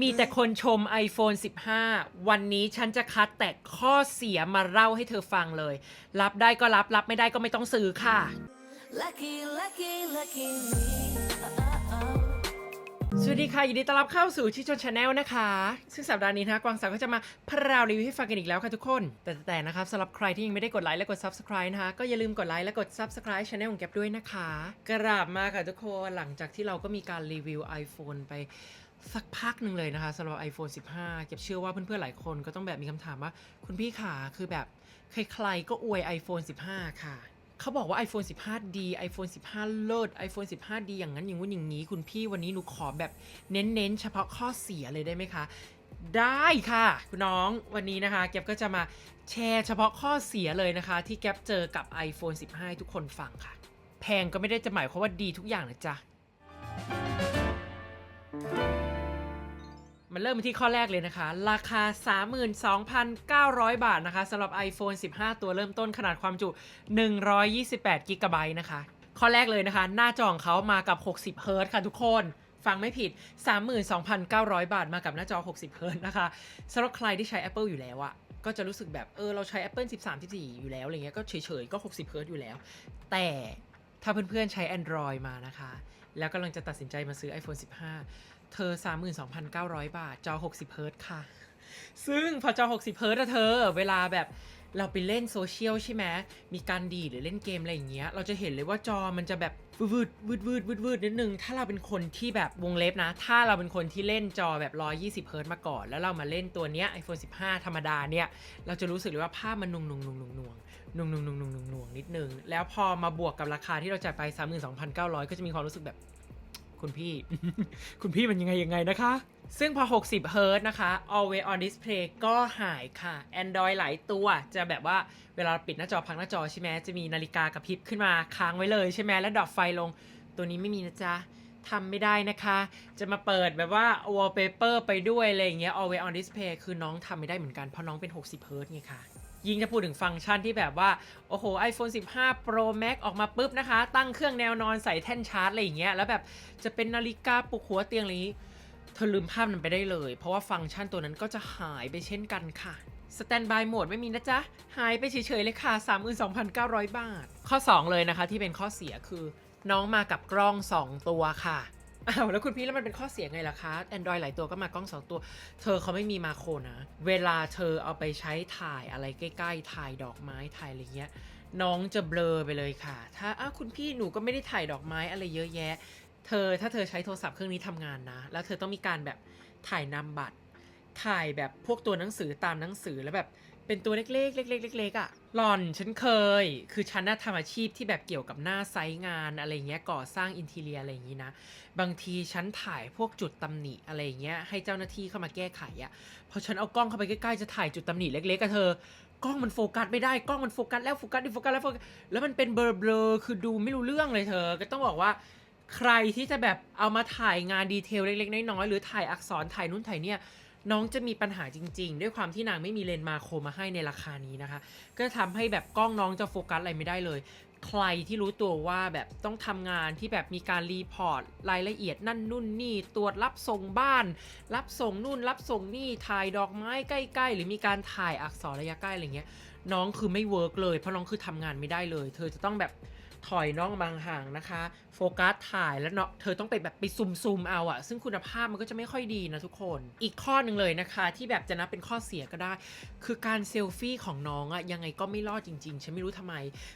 มีแต่คนชม iPhone 15 วันนี้ฉันจะคัดแต่ข้อเสียมาเล่าให้เธอฟังเลย รับได้ก็รับ รับไม่ได้ก็ไม่ต้องซื้อค่ะ Lucky, lucky, lucky me. Uh-oh. สวัสดีค่ะ ยินดีต้อนรับเข้าสู่ชิชนชาแนลนะคะ ซึ่งสัปดาห์นี้นะคะกวางสาวก็จะมาพราวรีวิวให้ฟังกันอีกแล้วค่ะทุกคน แต่แต่นะครับสำหรับใครที่ยังไม่ได้กดไลค์และกด Subscribe นะคะ ก็อย่าลืมกดไลค์และกด Subscribe ช anel ของแก็บด้วยนะคะ กราบมาค่ะทุกคนหลังจากที่เราก็มีการรีวิว iPhone ไป สักพักหนึ่งเลยนะคะสำหรับ iPhone 15 เก็บเชื่อว่าเพื่อนๆ หลายคนก็ต้องแบบมีคำถามว่า คุณพี่ขาคือแบบใครๆ ก็อวย iPhone 15 ค่ะ เขาบอกว่า iPhone 15 ดี iPhone 15 เลิศ iPhone 15 ดีอย่างนั้นอย่างงู้นอย่างนี้ คุณพี่วันนี้หนูขอแบบเน้นๆ เฉพาะข้อเสียเลยได้ไหมคะ ได้ค่ะ คุณน้องวันนี้นะคะแก๊ปก็จะมาแชร์เฉพาะข้อเสียเลยนะคะ ที่แก๊ปเจอกับ iPhone 15 ทุกคนฟังค่ะ แพงก็ไม่ได้จะหมายความว่าดีทุกอย่างนะจ๊ะ มันเริ่มที่ข้อแรกเลยนะคะ ราคา 32,900 บาทนะคะสำหรับ iPhone 15 ตัวเริ่มต้นขนาดความจุ 128กิกะไบต์นะคะ ข้อแรกเลยนะคะ หน้าจอของเขามากับ 60เฮิร์ตค่ะทุกคนฟังไม่ผิด 32,900 บาทมากับหน้าจอ 60เฮิร์ตนะคะสำหรับใครที่ใช้ Apple อยู่แล้วอะก็จะรู้สึกแบบ เออ เราใช้ Apple 13 14 อยู่แล้วอะไรเงี้ยก็เฉยๆ ก็ 60เฮิร์ตอยู่แล้ว แต่ถ้าเพื่อนๆใช้ Android มานะคะ แล้วกำลังจะตัดสินใจมาซื้อ iPhone 15 เธอ 32,900 บาท จอ 60 เฮิร์ตค่ะ ซึ่งพอจอ 60 เฮิร์ตอะเธอ เวลาแบบเราไปเล่นโซเชียลใช่ไหม มีการดีหรือเล่นเกมอะไรอย่างเงี้ย เราจะเห็นเลยว่าจอมันจะแบบวืดวืดวืดวืดวืดวืดนิดนึง ถ้าเราเป็นคนที่แบบวงเล็บนะ ถ้าเราเป็นคนที่เล่นจอแบบ 120 เฮิร์ตมาก่อน แล้วเรามาเล่นตัวเนี้ย iPhone 15 ธรรมดาเนี่ย เราจะรู้สึกเลยว่าภาพมันนุ่งนุ่งนุ่งนุ่งนุ่งนุ่งนุ่งนุ่งนุ่งนุ่งนุ่งนิดนึง แล้วพอมาบวกกับราคาที่เราจ่ายไป 32,900 ก็จะมีความรู้สึกแบบ คุณพี่ คุณพี่มันยังไงยังไงนะคะ ซึ่งพอ 60เฮิร์ตนะคะ always on display ก็หายค่ะ Android หลายตัวจะแบบว่าเวลาปิดหน้าจอพักหน้าจอใช่ไหมจะมีนาฬิกากระพริบขึ้นมาค้างไว้เลยใช่ไหมแล้วดอกไฟลง ตัวนี้ไม่มีนะจ๊ะทำไม่ได้นะคะ จะมาเปิดแบบว่า wallpaper ไปด้วยอะไรอย่างเงี้ย always on display คือน้องทำไม่ได้เหมือนกันเพราะน้องเป็น 60เฮิร์ตไงค่ะ ยิ่งจะพูดถึงฟังก์ชันที่แบบว่า โอ้โห iPhone 15 Pro Max ออกมาปุ๊บนะคะ ตั้งเครื่องแนวนอนใส่แท่นชาร์จอะไรอย่างเงี้ยแล้วแบบจะเป็นนาฬิกาปลุกหัวเตียงอะไรอย่างงี้เธอลืมภาพนั้นไปได้เลย เพราะว่าฟังก์ชันตัวนั้นก็จะหายไปเช่นกันค่ะสแตนบายโหมดไม่มีนะจ๊ะ หายไปเฉยๆเลยค่ะ 32,900 บาท ข้อ 2 เลยนะคะที่เป็นข้อเสียคือ น้องมากับกล้อง 2 ตัวค่ะ อ้าวแล้วคุณพี่แล้วมันเป็นข้อเสียไงล่ะคะ Android หลายตัวก็มากล้อง2ตัว เธอเขาไม่มีมาโครนะ เวลาเธอเอาไปใช้ถ่ายอะไรใกล้ๆ ถ่ายดอกไม้ถ่ายอะไรเงี้ย น้องจะเบลอไปเลยค่ะ ถ้าอ้าวคุณพี่หนูก็ไม่ได้ถ่ายดอกไม้อะไรเยอะแยะ เธอถ้าเธอใช้โทรศัพท์เครื่องนี้ทำงานนะ แล้วเธอต้องมีการแบบถ่ายนำบัตร ถ่ายแบบพวกตัวหนังสือตามหนังสือแล้วแบบเป็นตัวเล็กๆเล็กๆเล็กๆอะ หล่อนฉันเคย คือฉันน่ะทำอาชีพที่แบบเกี่ยวกับหน้าไซต์งานอะไรเงี้ยก่อสร้างอินทีเรียอะไรอย่างงี้นะ บางทีฉันถ่ายพวกจุดตำหนิอะไรเงี้ยให้เจ้าหน้าที่เข้ามาแก้ไขอะ่ะพอฉันเอากล้องเข้าไปใกล้ๆจะถ่ายจุดตำหนิเล็กๆกับเธอกล้องมันโฟกัสไม่ได้กล้องมันโฟกัสแล้วโฟกัสดิโฟกัสแล้วโฟกัสแล้วมันเป็นเบลอๆคือดูไม่รู้เรื่องเลยเธอ ก็ต้องบอกว่าใครที่จะแบบเอามาถ่ายงานดีเทลเล็กๆน้อยๆหรือถ่ายอักษรถ่ายนู่นถ่ายเนี่ย น้องจะมีปัญหาจริง ๆ ด้วยความที่นางไม่มีเลนส์มาโครมาให้ในราคานี้นะคะ ก็ทำให้แบบกล้องน้องจะโฟกัสอะไรไม่ได้เลย ใครที่รู้ตัวว่าแบบต้องทำงานที่แบบมีการรีพอร์ตรายละเอียดนั่นนู่นนี่ตรวจรับส่งบ้าน รับส่งนู่น รับส่งนี่ถ่ายดอกไม้ใกล้ๆ หรือมีการถ่ายอักษรระยะใกล้อะไรเงี้ยน้องคือไม่เวิร์กเลยเพราะน้องคือทำงานไม่ได้เลย เธอจะต้องแบบ ถอยน้องบางห่างนะคะ โฟกัสถ่ายแล้วเนาะเธอต้องไปแบบไปซูมซูมเอาอะซึ่งคุณภาพมันก็จะไม่ค่อยดีนะทุกคน อีกข้อหนึ่งเลยนะคะ ที่แบบจะนับเป็นข้อเสียก็ได้ คือการเซลฟี่ของน้องอะยังไงก็ไม่รอดจริงๆ ฉันไม่รู้ทำไม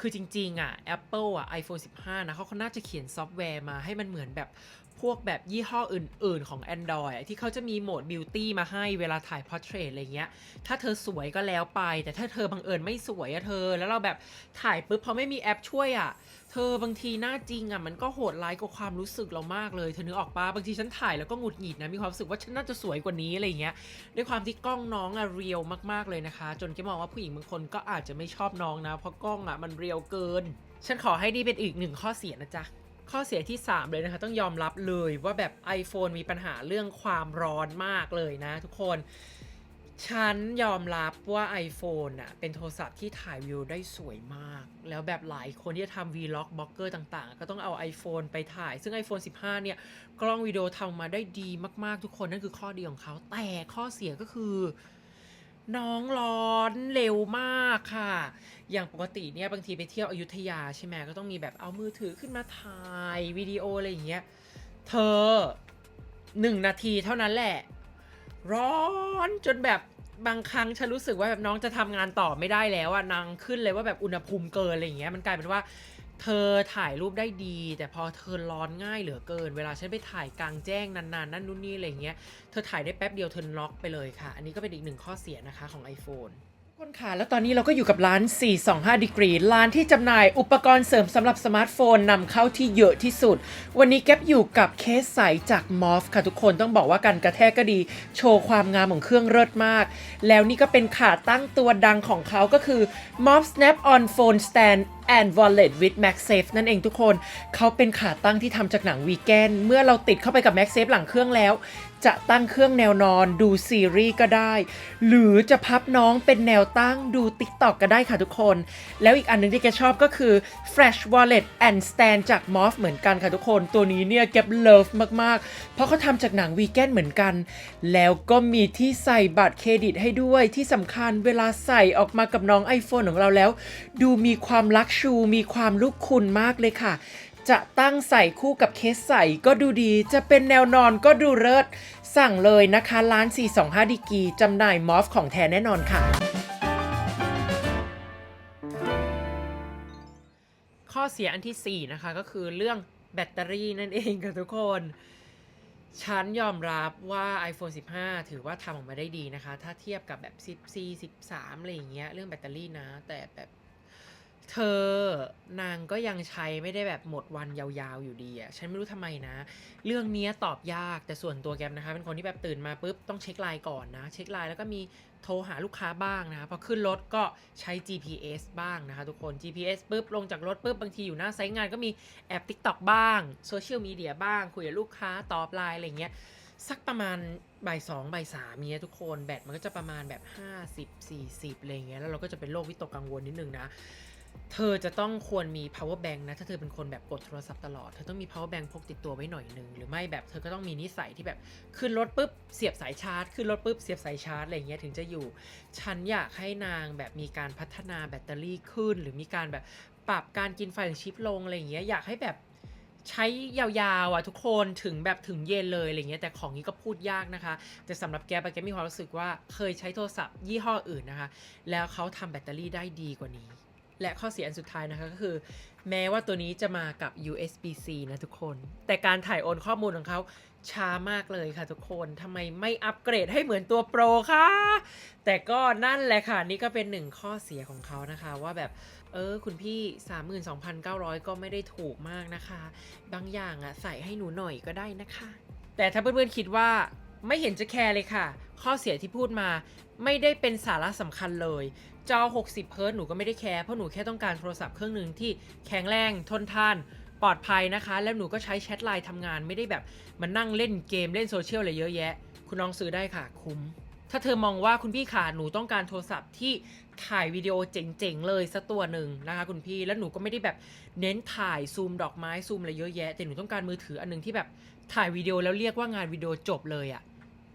คือจริงๆอะ Apple อะ iPhone 15 นะเขาเขาน่าจะเขียนซอฟต์แวร์มาให้มันเหมือนแบบ วกแบบยี่ห้ออื่น ๆ ของ Android อะที่เขาจะมีโหมด Beauty มาให้เวลาถ่าย Portrait อะไรเงี้ย ถ้าเธอสวยก็แล้วไป แต่ถ้าเธอบังเอิญไม่สวยอะเธอ แล้วเราแบบถ่ายปุ๊บพอไม่มีแอปช่วยอะเธอบางทีหน้าจริงอะมันก็โหดร้ายกว่าความรู้สึกเรามากเลยเธอนึกออกปะบางทีฉันถ่ายแล้วก็หงุดหงิดนะมีความรู้สึกว่าฉันน่าจะสวยกว่านี้อะไรเงี้ยด้วยความที่กล้องน้องอะเรียวมากๆเลยนะคะ จนแกมองว่าผู้หญิงบางคนก็อาจจะไม่ชอบน้องนะ เพราะกล้องอะมันเรียวเกิน ฉันขอให้ดีเป็นอีกหนึ่งข้อเสียนะจ๊ะ ข้อเสียที่ 3 เลยนะคะ ต้องยอมรับเลยว่าแบบ iPhone มีปัญหาเรื่องความร้อนมากเลยนะทุกคน ฉันยอมรับว่า iPhone อะเป็นโทรศัพท์ที่ถ่ายวิวได้สวยมาก แล้วแบบหลายคนที่จะทำ Vlog บล็อกเกอร์ต่างๆ ก็ต้องเอา iPhone ไปถ่าย ซึ่ง iPhone 15 เนี่ย กล้องวิดีโอทำมาได้ดีมากๆทุกคนนั่นคือข้อดีของเขาแต่ข้อเสียก็คือ น้องร้อนเร็วมากค่ะ อย่างปกติเนี่ยบางทีไปเที่ยวอยุธยาใช่ไหมก็ต้องมีแบบเอามือถือขึ้นมาถ่ายวิดีโออะไรอย่างเงี้ย เธอหนึ่งนาทีเท่านั้นแหละ ร้อนจนแบบบางครั้งฉันรู้สึกว่าแบบน้องจะทำงานต่อไม่ได้แล้วอะนางขึ้นเลยว่าแบบอุณหภูมิเกินอะไรอย่างเงี้ยมันกลายเป็นว่า เธอถ่ายรูปได้ดี แต่พอเธอร้อนง่ายเหลือเกิน เวลาฉันไปถ่ายกลางแจ้งนานๆนั่นนู่นนี่อะไรเงี้ยเธอถ่ายได้แป๊บเดียวเธอล็อกไปเลยค่ะ อันนี้ก็เป็นอีกหนึ่งข้อเสียนะคะของ iPhone ทุกคนค่ะแล้วตอนนี้เราก็อยู่กับร้าน 425 degree ร้านที่จำหน่ายอุปกรณ์เสริมสำหรับสมาร์ทโฟนนำเข้าที่เยอะที่สุด วันนี้แก๊ปอยู่กับเคสใสจากมอฟค่ะทุกคนต้องบอกว่าการกระแทกก็ดี โชว์ความงามของเครื่องเลิศมาก แล้วนี่ก็เป็นขาตั้งตัวดังของเขาก็คือ m o f Snap on Phone Stand and Wallet with MagSafe นั่นเองทุกคน เขาเป็นขาตั้งที่ทำจากหนังวีแกน เมื่อเราติดเข้าไปกับ MagSafe หลังเครื่องแล้ว จะตั้งเครื่องแนวนอนดูซีรีส์ก็ได้ หรือจะพับน้องเป็นแนวตั้งดู TikTok ก็ได้ค่ะทุกคน แล้วอีกอันหนึงที่แกชอบก็คือ Fresh Wallet and Stand จาก m o f เหมือนกันค่ะทุกคน ตัวนี้เนี่ยแกเลิฟมากๆ เพราะเขาทำจากหนังวีแกนเหมือนกัน แล้วก็มีที่ใส่บัตรเครดิตให้ด้วย ที่สำคัญเวลาใส่ออกมากับน้อง iPhone ของเราแล้ว ดูมีความลักชูมีความลูกคุณมากเลยค่ะ จะตั้งใส่คู่กับเคสใส่ก็ดูดี จะเป็นแนวนอนก็ดูเลิศสั่งเลยนะคะร้าน 425 ดีกีจำหน่ายมอฟของแท้แน่นอนค่ะ ข้อเสียอันที่ 4 นะคะ ก็คือเรื่องแบตเตอรี่นั่นเองค่ะทุกคน ฉันยอมรับว่า iPhone 15 ถือว่าทำออกมาได้ดีนะคะ ถ้าเทียบกับแบบ 14 13 อะไรอย่างเงี้ย เรื่องแบตเตอรี่นะ แต่แบบ เธอนางก็ยังใช้ไม่ได้แบบหมดวันยาวๆอยู่ดีอะฉันไม่รู้ทำไมนะ เรื่องเนี้ยตอบยากแต่ส่วนตัวแกมนะคะ เป็นคนที่แบบตื่นมาปุ๊บต้องเช็คไลน์ก่อนนะ เช็คไลน์แล้วก็มีโทรหาลูกค้าบ้างนะพอขึ้นรถก็ใช้ GPS บ้างนะคะทุกคน GPS ปุ๊บลงจากรถปุ๊บบางทีอยู่หน้าไซต์งานก็มีแอป TikTok บ้างโซเชียลมีเดียบ้าง คุยกับลูกค้าตอบไลน์อะไรเงี้ยสักประมาณบ่ายสองบ่ายสามเนี้ยทุกคนแบตมันก็จะประมาณแบบ 50 40อะไรอย่างเงี้ยแล้วเราก็จะเป็นโรควิตกกังวลนิดนึงนะ เธอจะต้องควรมี power bank นะ ถ้าเธอเป็นคนแบบกดโทรศัพท์ตลอด เธอต้องมี power bank พกติดตัวไว้หน่อยหนึ่งหรือไม่แบบเธอก็ต้องมีนิสัยที่แบบขึ้นรถปุ๊บเสียบสายชาร์จ ขึ้นรถปุ๊บเสียบสายชาร์จอะไรเงี้ยถึงจะอยู่ ฉันอยากให้นางแบบมีการพัฒนาแบตเตอรี่ขึ้น หรือมีการแบบปรับการกินไฟของชิปลงอะไรเงี้ยอยากให้แบบใช้ยาวๆอะทุกคนถึงแบบถึงเย็นเลยอะไรเงี้ยแต่ของนี้ก็พูดยากนะคะ แต่สำหรับแกปะแกมีความรู้สึกว่าเคยใช้โทรศัพท์ยี่ห้ออื่นนะคะ แล้วเขาทำแบตเตอรี่ได้ดีกว่านี้ และข้อเสียอันสุดท้ายนะคะก็คือ แม้ว่าตัวนี้จะมากับ USB-C นะทุกคน แต่การถ่ายโอนข้อมูลของเขาช้ามากเลยค่ะทุกคนทำไมไม่อัปเกรดให้เหมือนตัวโปรคะแต่ก็นั่นแหละค่ะ นี่ก็เป็นหนึ่งข้อเสียของเขานะคะ ว่าแบบ เออ คุณพี่ 32,900 ก็ไม่ได้ถูกมากนะคะ บางอย่างอะใส่ให้หนูหน่อยก็ได้นะคะ แต่ถ้าเพื่อนๆคิดว่า ไม่เห็นจะแคร์เลยค่ะ ข้อเสียที่พูดมาไม่ได้เป็นสาระสำคัญเลย จอ 60 เฮิร์ต์หนูก็ไม่ได้แคร์เพราะหนูแค่ต้องการโทรศัพท์เครื่องหนึ่งที่แข็งแรงทนทานปลอดภัยนะคะ แล้วหนูก็ใช้แชทไลน์ทำงานไม่ได้แบบมานั่งเล่นเกมเล่นโซเชียลอะไรเยอะแยะ คุณน้องซื้อได้ค่ะคุ้ม ถ้าเธอมองว่าคุณพี่ขาหนูต้องการโทรศัพท์ที่ถ่ายวิดีโอเจ๋งๆเลยสักตัวหนึ่งนะคะคุณพี่แล้วหนูก็ไม่ได้แบบเน้นถ่ายซูมดอกไม้ซูมอะไรเยอะแยะแต่หนูต้องการมือถืออันหนึงที่แบบถ่ายวิดีโอแล้วเรียกว่างานวิดีโอจบเลยอะ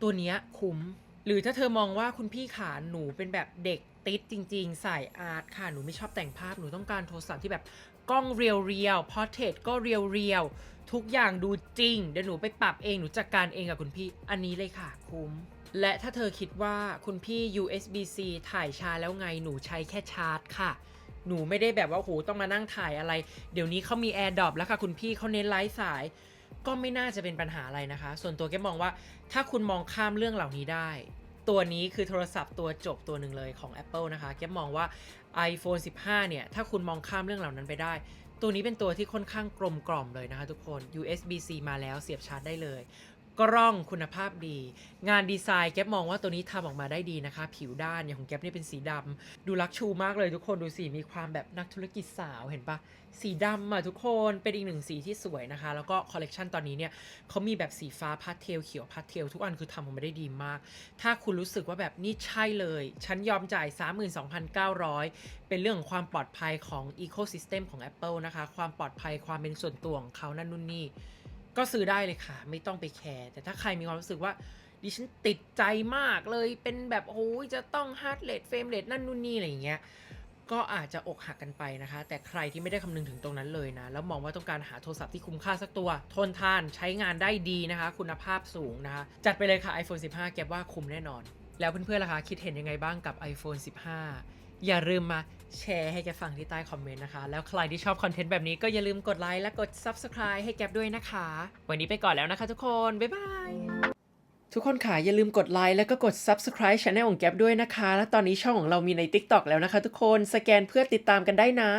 ตัวเนี้ยคุ้ม หรือถ้าเธอมองว่าคุณพี่ขาหนูเป็นแบบเด็กติดจริง ๆ ใส่อาร์ตค่ะ หนูไม่ชอบแต่งภาพ หนูต้องการโทรศัพท์ที่แบบกล้องเรียวเรียวพอร์เทรตก็เรียวเรียวทุกอย่างดูจริง เดี๋ยวหนูไปปรับเอง หนูจัดการเองกับคุณพี่ อันนี้เลยค่ะ คุ้ม และถ้าเธอคิดว่าคุณพี่ USB-C ถ่ายชาแล้วไง หนูใช้แค่ชาร์จค่ะหนูไม่ได้แบบว่าโหต้องมานั่งถ่ายอะไร เดี๋ยวนี้เขามี AirDrop แล้วค่ะ คุณพี่เขาเน้นไร้สาย ก็ไม่น่าจะเป็นปัญหาอะไรนะคะ ส่วนตัวแกมองว่าถ้าคุณมองข้ามเรื่องเหล่านี้ได้ ตัวนี้คือโทรศัพท์ตัวจบตัวหนึ่งเลยของ Apple นะคะแกมองว่า iPhone 15 เนี่ย ถ้าคุณมองข้ามเรื่องเหล่านั้นไปได้ ตัวนี้เป็นตัวที่ค่อนข้างกลมกล่อมเลยนะคะทุกคน USB-C มาแล้วเสียบชาร์จได้เลย กล้องคุณภาพดี งานดีไซน์แก๊ปมองว่าตัวนี้ทำออกมาได้ดีนะคะ ผิวด้านอย่างของแก๊ปนี่เป็นสีดำดูลักชูมากเลยทุกคนดูสิมีความแบบนักธุรกิจสาวเห็นปะสีดำอะทุกคนเป็นอีกหนึ่งสีที่สวยนะคะ แล้วก็คอลเลกชันตอนนี้เนี่ยเขามีแบบสีฟ้าพาสเทลเขียวพาสเทลทุกอันคือทำออกมาได้ดีมาก ถ้าคุณรู้สึกว่าแบบนี่ใช่เลย ฉันยอมจ่าย 32,900 เป็นเรื่องของความปลอดภัยของ Ecosystem ของ Apple นะคะ ความปลอดภัยความเป็นส่วนตัวของเขานั่นนู่นนี่ ก็ซื้อได้เลยค่ะ ไม่ต้องไปแคร์แต่ถ้าใครมีความรู้สึกว่าดิฉันติดใจมากเลยเป็นแบบโอ้ยจะต้อง heart rate frame rate นั่นนู่นนี่อะไรอย่างเงี้ยก็อาจจะอกหักกันไปนะคะ แต่ใครที่ไม่ได้คำนึงถึงตรงนั้นเลยนะ แล้วมองว่าต้องการหาโทรศัพท์ที่คุ้มค่าสักตัว ทนทานใช้งานได้ดีนะคะ คุณภาพสูงนะคะ จัดไปเลยค่ะ iPhone 15 แก็บว่าคุ้มแน่นอน แล้วเพื่อนๆล่ะคะ คิดเห็นยังไงบ้างกับ iPhone 15 อย่าลืมมาแชร์ให้แกฟังที่ใต้คอมเมนต์นะคะ แล้วใครที่ชอบคอนเทนต์แบบนี้ก็อย่าลืมกดไลค์และกด Subscribe ให้แกบด้วยนะคะ วันนี้ไปก่อนแล้วนะคะทุกคน บ๊ายบาย ทุกคนค่ะอย่าลืมกดไลค์แล้วก็กด Subscribe Channel ของแกด้วยนะคะ และตอนนี้ช่องของเรามีใน TikTok แล้วนะคะทุกคนสแกนเพื่อติดตามกันได้นะ